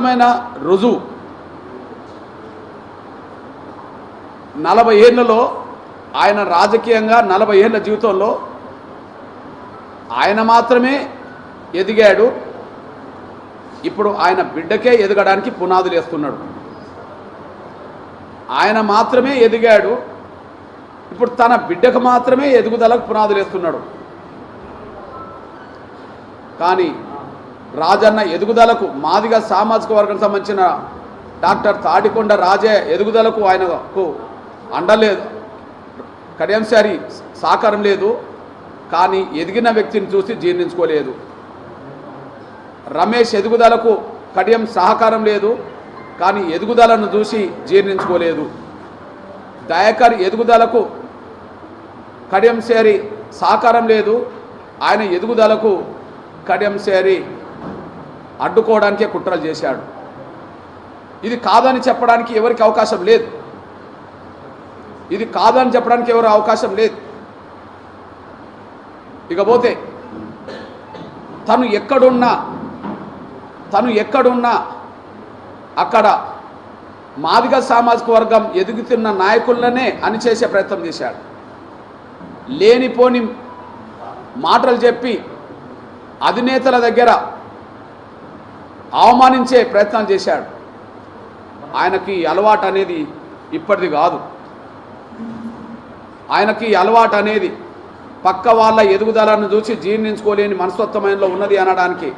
స్పష్టమైన రుజువు. నలభై ఏళ్ళలో ఆయన రాజకీయంగా నలభై ఏళ్ళ జీవితంలో ఆయన మాత్రమే ఎదిగాడు. ఇప్పుడు ఆయన బిడ్డకే ఎదగడానికి పునాదులు వేస్తున్నాడు. ఆయన మాత్రమే ఎదిగాడు. ఇప్పుడు తన బిడ్డకు మాత్రమే ఎదుగుదలకు పునాదులు వేస్తున్నాడు. కానీ రాజన్న ఎదుగుదలకు మాదిగ సామాజిక వర్గం సంబంధించిన డాక్టర్ తాడికొండ రాజే ఎదుగుదలకు ఆయనకు అండలేదు. కడియంశారి సహకారం లేదు. కానీ ఎదిగిన వ్యక్తిని చూసి జీర్ణించుకోలేదు. రమేష్ ఎదుగుదలకు కడియం సహకారం లేదు. కానీ ఎదుగుదలను చూసి జీర్ణించుకోలేదు. దయాకర్ ఎదుగుదలకు కడియం సేరి సహకారం లేదు. ఆయన ఎదుగుదలకు కడియం సేరి అడ్డుకోవడానికే కుట్రలు చేశాడు. ఇది కాదని చెప్పడానికి ఎవరికి అవకాశం లేదు. ఇది కాదని చెప్పడానికి ఎవరు అవకాశం లేదు. ఇకపోతే తను ఎక్కడున్నా తను ఎక్కడున్నా అక్కడ మాదిగ సామాజిక వర్గం ఎదుగుతున్న నాయకులనే అణిచేసే ప్రయత్నం చేశాడు. లేనిపోని మాటలు చెప్పి అధినేతల దగ్గర అవమానించే ప్రయత్నం చేశాడు. ఆయనకి అలవాటు అనేది ఇప్పటిది కాదు. ఆయనకి అలవాటు అనేది పక్క వాళ్ళ ఎదుగుదలను చూసి జీర్ణించుకోలేని మనస్తత్వమైనలో ఉన్నది అనడానికి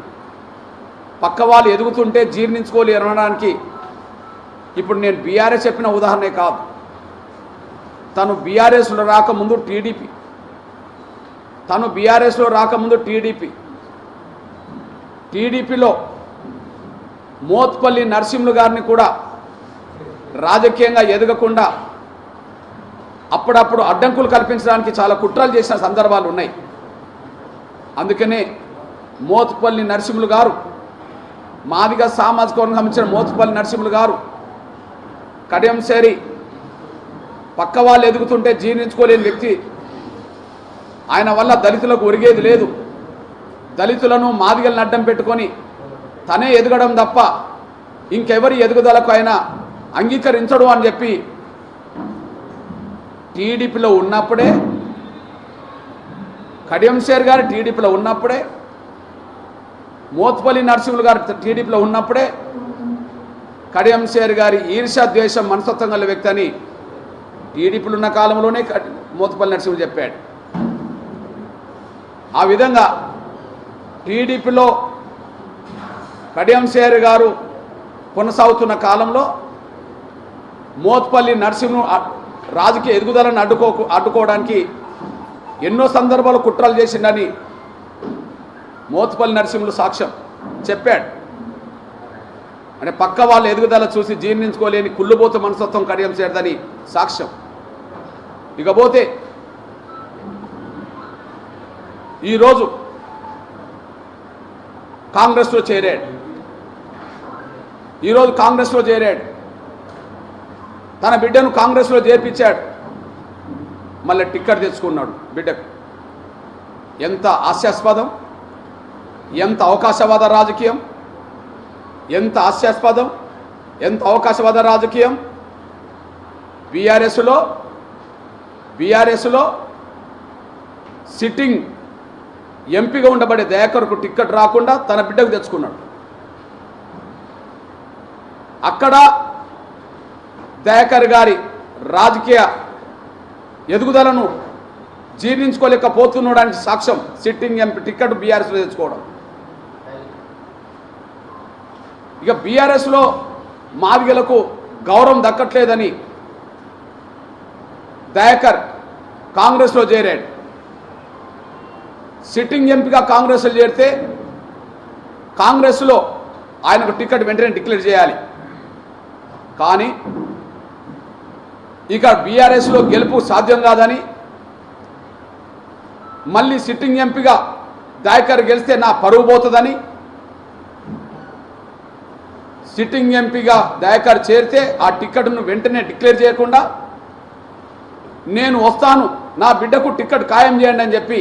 పక్క వాళ్ళు ఎదుగుతుంటే జీర్ణించుకోలే అనడానికి ఇప్పుడు నేను బీఆర్ఎస్ చెప్పిన ఉదాహరణే కాదు. తను బీఆర్ఎస్లో రాకముందు టీడీపీ తను బీఆర్ఎస్లో రాకముందు టీడీపీ టీడీపీలో మోత్పల్లి నరసింహులు గారిని కూడా రాజకీయంగా ఎదగకుండా అప్పుడప్పుడు అడ్డంకులు కల్పించడానికి చాలా కుట్రలు చేసిన సందర్భాలు ఉన్నాయి. అందుకనే మోత్పల్లి నరసింహులు గారు మాదిగా సామాజిక వర్గం సంబంధించిన మోత్పల్లి నరసింహులు గారు కడియం సేరి పక్క వాళ్ళు ఎదుగుతుంటే జీర్ణించుకోలేని వ్యక్తి. ఆయన వల్ల దళితులకు ఒరిగేది లేదు. దళితులను మాదిగలను అడ్డం పెట్టుకొని తనే ఎదగడం తప్ప ఇంకెవరి ఎదుగుదలకు అయినా అంగీకరించడు అని చెప్పి టీడీపీలో ఉన్నప్పుడే కడియంశేర్ గారు టీడీపీలో ఉన్నప్పుడే మోత్పల్లి నరసింహులు గారు టీడీపీలో ఉన్నప్పుడే కడియంశేర్ గారి ఈర్షా ద్వేషం మనస్తత్వం గల వ్యక్తి అని టీడీపీలు ఉన్న కాలంలోనే మోత్పల్లి నరసింహులు చెప్పాడు. ఆ విధంగా టీడీపీలో కడియం గారు కొనసాగుతున్న కాలంలో మోత్పల్లి నరసింహను రాజకీయ ఎదుగుదలను అడ్డుకో అడ్డుకోవడానికి ఎన్నో సందర్భాలు కుట్రలు చేసిండని మోత్పల్లి నరసింహులు సాక్ష్యం చెప్పాడు. అంటే పక్క వాళ్ళ ఎదుగుదల చూసి జీర్ణించుకోలేని కుళ్ళుబోతు మనస్తత్వం కడియం చేరదని సాక్ష్యం. ఇకపోతే ఈరోజు కాంగ్రెస్లో చేరాడు. ఈరోజు కాంగ్రెస్లో చేరాడు. తన బిడ్డను కాంగ్రెస్లో చేర్పించాడు. మళ్ళీ టిక్కెట్ తెచ్చుకున్నాడు బిడ్డకు. ఎంత హాస్యాస్పదం ఎంత అవకాశవాద రాజకీయం ఎంత హాస్యాస్పదం ఎంత అవకాశవాద రాజకీయం. బీఆర్ఎస్లో బీఆర్ఎస్లో సిట్టింగ్ ఎంపీగా ఉండబడే దయాకర్కు టిక్కెట్ రాకుండా తన బిడ్డకు తెచ్చుకున్నాడు. అక్కడ దయాకర్ గారి రాజకీయ ఎదుగుదలను జీర్ణించుకోలేకపోతున్నాడానికి సాక్ష్యం సిట్టింగ్ ఎంపీ టిక్కెట్ బీఆర్ఎస్లో తెచ్చుకోవడం. ఇక బీఆర్ఎస్లో మాదిగలకు గౌరవం దక్కట్లేదని దయాకర్ కాంగ్రెస్లో చేరాడు. సిట్టింగ్ ఎంపీగా కాంగ్రెస్లో చేరితే కాంగ్రెస్లో ఆయనకు టికెట్ వెంటనే డిక్లేర్ చేయాలి. కానీ ఇక బీఆర్ఎస్లో గెలుపు సాధ్యం కాదని మళ్ళీ సిట్టింగ్ ఎంపీగా దాయకర్ గెలిస్తే నా పరువు పోతుందని సిట్టింగ్ ఎంపీగా దయాకర్ చేరితే ఆ టిక్కెట్ను వెంటనే డిక్లేర్ చేయకుండా నేను వస్తాను నా బిడ్డకు టిక్కెట్ ఖాయం చేయండి అని చెప్పి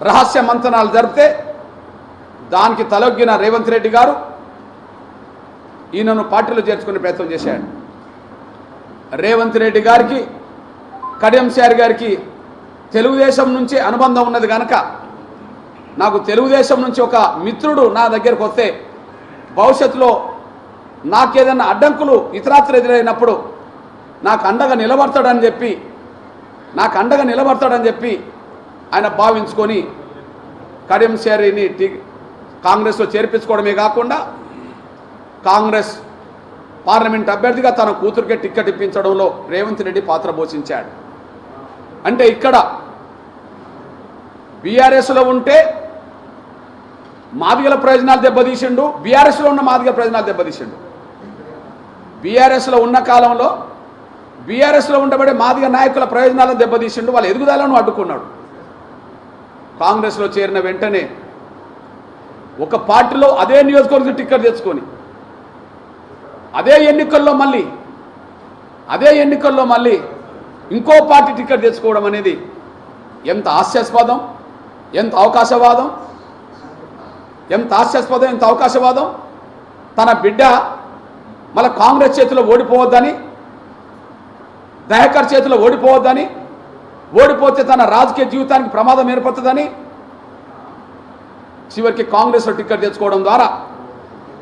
రహస్య మంతనాలు జరిపితే దానికి తలొగ్గిన రేవంత్ రెడ్డి గారు ఈయనను పార్టీలో చేర్చుకునే ప్రయత్నం చేశాడు. రేవంత్ రెడ్డి గారికి కడియం గారికి తెలుగుదేశం నుంచి అనుబంధం ఉన్నది కనుక నాకు తెలుగుదేశం నుంచి ఒక మిత్రుడు నా దగ్గరకు వస్తే భవిష్యత్తులో నాకేదైనా అడ్డంకులు ఇతరాత్ర ఎదురైనప్పుడు నాకు అండగా నిలబడతాడని చెప్పి నాకు అండగా నిలబడతాడని చెప్పి ఆయన భావించుకొని కడియంశారిని కాంగ్రెస్లో చేర్పించుకోవడమే కాకుండా కాంగ్రెస్ పార్లమెంట్ అభ్యర్థిగా తన కూతురికే టిక్కెట్ ఇప్పించడంలో రేవంత్ రెడ్డి పాత్ర పోషించాడు. అంటే ఇక్కడ బీఆర్ఎస్లో ఉంటే మాదిగల ప్రయోజనాలు దెబ్బతీసిండు బీఆర్ఎస్లో ఉన్న మాదిగల ప్రయోజనాలు దెబ్బతీసిండు. బీఆర్ఎస్లో ఉన్న కాలంలో బీఆర్ఎస్లో ఉండబడే మాదిగ నాయకుల ప్రయోజనాలను దెబ్బతీసిండు వాళ్ళ ఎదుగుదలను అడ్డుకున్నాడు. కాంగ్రెస్లో చేరిన వెంటనే ఒక పార్టీలో అదే నియోజకవర్గం టిక్కెట్ తెచ్చుకొని అదే ఎన్నికల్లో మళ్ళీ అదే ఎన్నికల్లో మళ్ళీ ఇంకో పార్టీ టికెట్ తెచ్చుకోవడం అనేది ఎంత హాస్యాస్పదం ఎంత అవకాశవాదం ఎంత హాస్యాస్పదం ఎంత అవకాశవాదం? తన బిడ్డ మళ్ళీ కాంగ్రెస్ చేతిలో ఓడిపోవద్దని దయాకర్ చేతిలో ఓడిపోవద్దని ఓడిపోతే తన రాజకీయ జీవితానికి ప్రమాదం ఏర్పడుతుందని చివరికి కాంగ్రెస్లో టికెట్ తెచ్చుకోవడం ద్వారా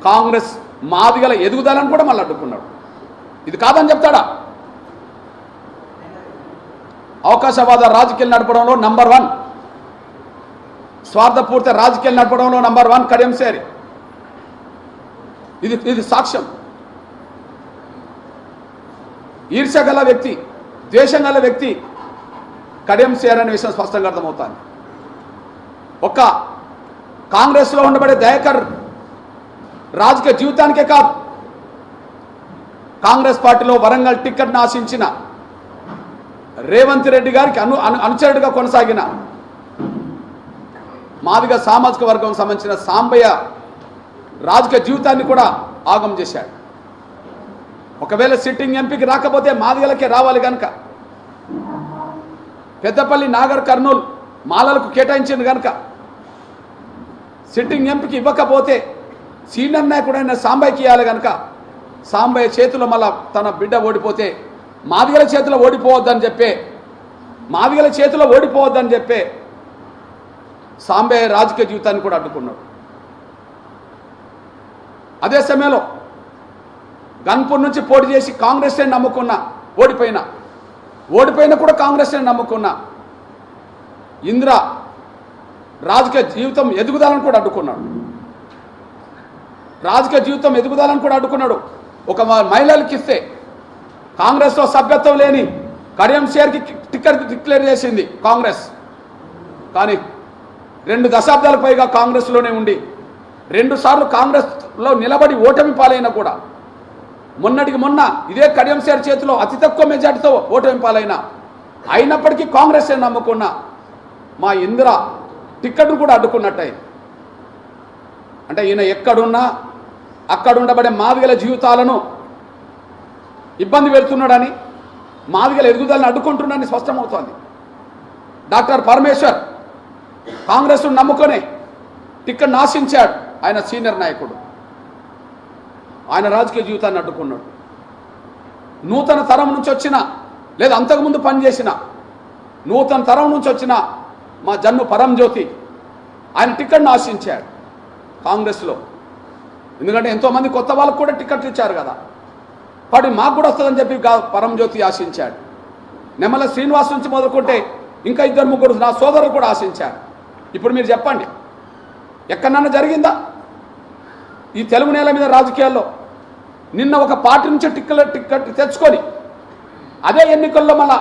కాంగ్రెస్ మాదిగల ఎదుగుదలను కూడా మళ్ళీ అడ్డుకున్నాడు. ఇది కాదని చెప్తాడా? అవకాశవాద రాజకీయాలు నడపడంలో నంబర్ వన్ స్వార్థపూర్త రాజకీయాలు నడపడంలో నంబర్ వన్ కడియం ఇది ఇది సాక్ష్యం. ఈర్ష్య గల వ్యక్తి ద్వేషం గల వ్యక్తి కడియం అనే విషయం స్పష్టంగా అర్థమవుతాను ఒక్క కాంగ్రెస్లో ఉండబడే దయాకర్ రాజకీయ జీవితానికే కాదు. కాంగ్రెస్ పార్టీలో వరంగల్ టిక్కెట్ను ఆశించిన రేవంత్ రెడ్డి గారికి అను అను అనుచరుడిగా కొనసాగిన మాదిగ సామాజిక వర్గం సంబంధించిన సాంబయ్య రాజకీయ జీవితాన్ని కూడా ఆగం చేశాడు. ఒకవేళ సిట్టింగ్ ఎంపీకి రాకపోతే మాదిగలకే రావాలి కనుక పెద్దపల్లి నాగర్ కర్నూలు మాలలకు కేటాయించింది కనుక సిట్టింగ్ ఎంపీకి ఇవ్వకపోతే సీనియర్ నాయకుడైన సాంబయ్యకి ఇవ్వాలి కనుక సాంబయ్య చేతిలో మళ్ళా తన బిడ్డ ఓడిపోతే మాదిగల చేతిలో ఓడిపోవద్దని చెప్పే మాదిగల చేతిలో ఓడిపోవద్దని చెప్పే సాంబయ్య రాజకీయ జీవితాన్ని కూడా అడ్డుకున్నాడు. అదే సమయంలో గన్పూర్ నుంచి పోటీ చేసి కాంగ్రెస్ని నమ్ముకున్న ఓడిపోయిన ఓడిపోయినా కూడా కాంగ్రెస్ని నమ్ముకున్న ఇందిర రాజకీయ జీవితం ఎదుగుదలను కూడా అడ్డుకున్నాడు. రాజకీయ జీవితం ఎదుగుదలని కూడా అడ్డుకున్నాడు. ఒక మ- మహిళలకు ఇస్తే కాంగ్రెస్లో సభ్యత్వం లేని కడియం షేర్కి టిక్కర్ డిక్లేర్ చేసింది కాంగ్రెస్. కానీ రెండు దశాబ్దాల పైగా కాంగ్రెస్లోనే ఉండి రెండుసార్లు కాంగ్రెస్లో నిలబడి ఓటమి పాలైనా కూడా మొన్నటికి మొన్న ఇదే కడియం షేర్ చేతిలో అతి తక్కువ మెజార్టీతో ఓటమి పాలైన అయినప్పటికీ కాంగ్రెస్ నమ్ముకున్న మా ఇందిర టిక్కెట్ను కూడా అడ్డుకున్నట్టయి అంటే ఈయన ఎక్కడున్నా అక్కడ ఉండబడే మాదిగల జీవితాలను ఇబ్బంది పెడుతున్నాడని మాదిగల ఎదుగుదలను అడ్డుకుంటున్నాడని స్పష్టమవుతోంది. డాక్టర్ పరమేశ్వర్ కాంగ్రెస్ను నమ్ముకొని టిక్కెట్ నాశించాడు ఆయన సీనియర్ నాయకుడు. ఆయన రాజకీయ జీవితాన్ని అడ్డుకున్నాడు. నూతన తరం నుంచి వచ్చిన లేదా అంతకుముందు పనిచేసిన నూతన తరం నుంచి వచ్చిన మా జన్ను పరంజ్యోతి ఆయన టికెట్ను ఆశించాడు కాంగ్రెస్లో. ఎందుకంటే ఎంతోమంది కొత్త వాళ్ళకు కూడా టికెట్లు ఇచ్చారు కదా. వాటి మాకు కూడా వస్తుందని చెప్పి పరమజ్యోతి పరంజ్యోతి ఆశించాడు. నెమ్మల శ్రీనివాస్ నుంచి మొదలుకుంటే ఇంకా ఇద్దరు ముగ్గురు నా సోదరులు కూడా ఆశించారు. ఇప్పుడు మీరు చెప్పండి ఎక్కడన్నా జరిగిందా? ఈ తెలుగు నేల మీద రాజకీయాల్లో నిన్న ఒక పార్టీ నుంచి టిక్కెట్ టిక్కెట్ తెచ్చుకొని అదే ఎన్నికల్లో మళ్ళా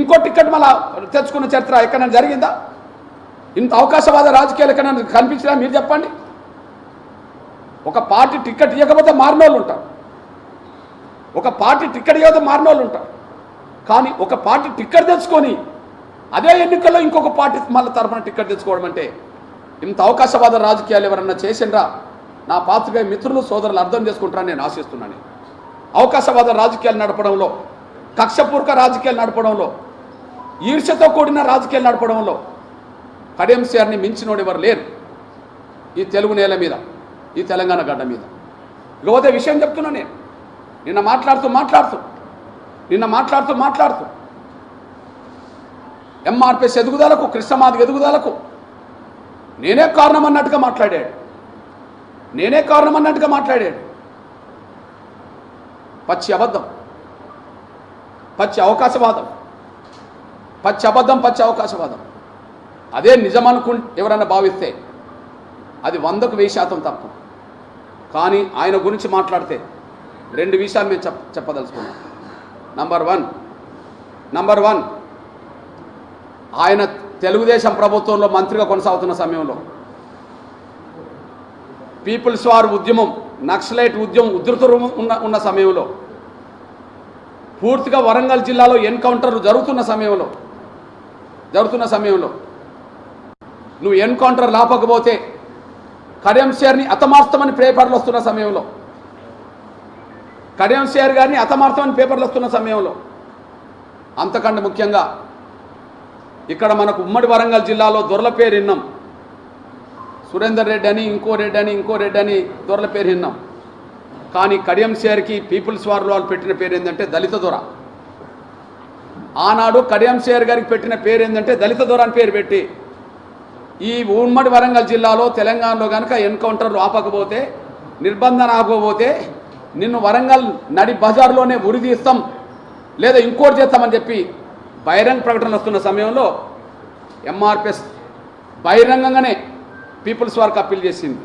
ఇంకో టిక్కెట్ మళ్ళా తెచ్చుకున్న చరిత్ర ఎక్కడైనా జరిగిందా? ఇంత అవకాశవాద రాజకీయాలు ఎక్కడైనా కనిపించినా మీరు చెప్పండి. ఒక పార్టీ టిక్కెట్ ఇవ్వకపోతే మారినోళ్ళు ఉంటారు. ఒక పార్టీ టిక్కెట్ ఇవ్వకపోతే మారినోళ్ళు ఉంటారు. కానీ ఒక పార్టీ టిక్కెట్ తెచ్చుకొని అదే ఎన్నికల్లో ఇంకొక పార్టీ మళ్ళీ తరఫున టిక్కెట్ తెచ్చుకోవడం అంటే ఇంత అవకాశవాద రాజకీయాలు ఎవరన్నా చేసిండ్రా? నా పాత్రగా మిత్రులు సోదరులు అర్థం చేసుకుంటారని నేను ఆశిస్తున్నాను. అవకాశవాద రాజకీయాలు నడపడంలో కక్షపూర్వక రాజకీయాలు నడపడంలో ఈర్ష్యతో కూడిన రాజకీయాలు నడపడంలో కడియంసీఆర్ని మించినోడు ఎవరు లేరు. ఈ తెలుగు నేల మీద. ఈ తెలంగాణ గడ్డ మీద. ఇకపోతే విషయం చెప్తున్నా నేను. నిన్న మాట్లాడుతూ మాట్లాడుతూ నిన్న మాట్లాడుతూ మాట్లాడుతూ. ఎంఆర్పిఎస్ ఎదుగుదలకు కృష్ణమాది ఎదుగుదలకు నేనే కారణం అన్నట్టుగా మాట్లాడాడు. నేనే కారణం అన్నట్టుగా మాట్లాడాడు. పచ్చి అబద్ధం. పచ్చి అవకాశవాదం. పచ్చి అబద్ధం పచ్చి అవకాశవాదం. అదే నిజం అనుకు ఎవరన్నా భావిస్తే అది వందకు వెయ్యి శాతం తప్పు. కానీ ఆయన గురించి మాట్లాడితే రెండు విషయాలు మేము చెప్ చెప్పదలుచుకున్నాం. నంబర్ వన్ నంబర్ వన్ ఆయన తెలుగుదేశం ప్రభుత్వంలో మంత్రిగా కొనసాగుతున్న సమయంలో పీపుల్స్ వార్ ఉద్యమం నక్సలైట్ ఉద్యమం ఉధృత ఉన్న ఉన్న సమయంలో పూర్తిగా వరంగల్ జిల్లాలో ఎన్కౌంటర్ జరుగుతున్న సమయంలో జరుగుతున్న సమయంలో నువ్వు ఎన్కౌంటర్ లాపకపోతే కడియంశేర్ని అతమార్తమని పేపర్లు వస్తున్న సమయంలో. కడియంశేర్ గారిని అతమార్తమని పేపర్లు వస్తున్న సమయంలో. అంతకంటే ముఖ్యంగా ఇక్కడ మనకు ఉమ్మడి వరంగల్ జిల్లాలో దొరల పేరు విన్నాం సురేందర్ రెడ్డి అని ఇంకో రెడ్డి అని ఇంకో రెడ్డి అని దొరల పేరు విన్నాం కానీ కడియం షేర్కి పీపుల్స్ వార్లో వాళ్ళు పెట్టిన పేరు ఏంటంటే దళిత దొర. ఆనాడు కడియం షేర్ గారికి పెట్టిన పేరు ఏంటంటే దళిత దొర అని పేరు పెట్టి ఈ ఉమ్మడి వరంగల్ జిల్లాలో తెలంగాణలో కనుక ఎన్కౌంటర్లు ఆపకపోతే నిర్బంధన ఆపకపోతే నిన్ను వరంగల్ నడి బజార్లోనే ఉరి తీస్తాం లేదా ఇంకోటి చేస్తామని చెప్పి బహిరంగ ప్రకటనలు వస్తున్న సమయంలో ఎంఆర్పిఎస్ బహిరంగంగానే పీపుల్స్ వారికి అప్పీల్ చేసింది.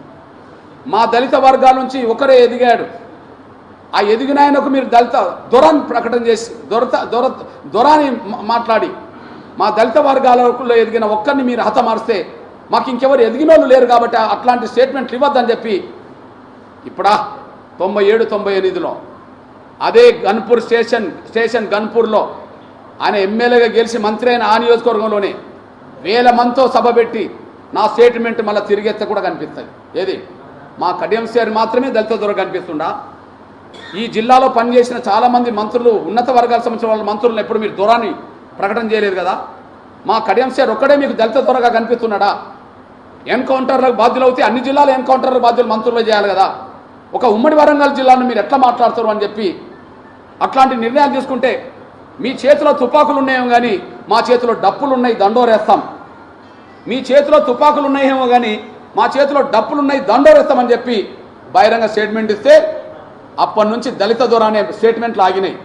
మా దళిత వర్గాల నుంచి ఒకరే ఎదిగాడు. ఆ ఎదిగిన ఆయనకు మీరు దళిత దొరని ప్రకటన చేసి దొరత దొర దొరాని మాట్లాడి మా దళిత వర్గాలలో ఎదిగిన ఒక్కరిని మీరు హతమారిస్తే మాకు ఇంకెవరు ఎదిగిన వాళ్ళు లేరు కాబట్టి అట్లాంటి స్టేట్మెంట్లు ఇవ్వద్దని చెప్పి ఇప్పుడా తొంభై ఏడు తొంభై ఎనిమిదిలో అదే గన్పూర్ స్టేషన్ స్టేషన్ గన్పూర్లో ఆయన ఎమ్మెల్యేగా గెలిచి మంత్రి అయిన ఆ నియోజకవర్గంలోనే వేల మందితో సభ పెట్టి నా స్టేట్మెంట్ మళ్ళీ తిరిగెత్త కూడా కనిపిస్తుంది ఏది? మా కడియం మాత్రమే దళిత దొర కనిపిస్తుండా? ఈ జిల్లాలో పనిచేసిన చాలామంది మంత్రులు ఉన్నత వర్గాల సంబంధించిన వాళ్ళ మంత్రులను ఎప్పుడు మీరు దూరాన్ని ప్రకటన చేయలేదు కదా? మా కడియం సార్ ఒక్కడే మీకు దళిత దొరగా కనిపిస్తున్నాడా? ఎన్కౌంటర్లకు బాధ్యులు అవుతే అన్ని జిల్లాలు ఎన్కౌంటర్లకు బాధ్యులు మంత్రులు చేయాలి కదా. ఒక ఉమ్మడి వరంగల్ జిల్లాను మీరు ఎట్లా మాట్లాడతారు అని చెప్పి అట్లాంటి నిర్ణయాలు తీసుకుంటే మీ చేతిలో తుపాకులు ఉన్నాయేమో కానీ మా చేతిలో డప్పులు ఉన్నాయి దండోరేస్తాం. మీ చేతిలో తుపాకులు ఉన్నాయేమో కానీ మా చేతిలో డప్పులు ఉన్నాయి దండోరేస్తామని చెప్పి బహిరంగ స్టేట్మెంట్ ఇస్తే అప్పటి నుంచి దళిత దూరం అనే స్టేట్మెంట్లు ఆగినాయి.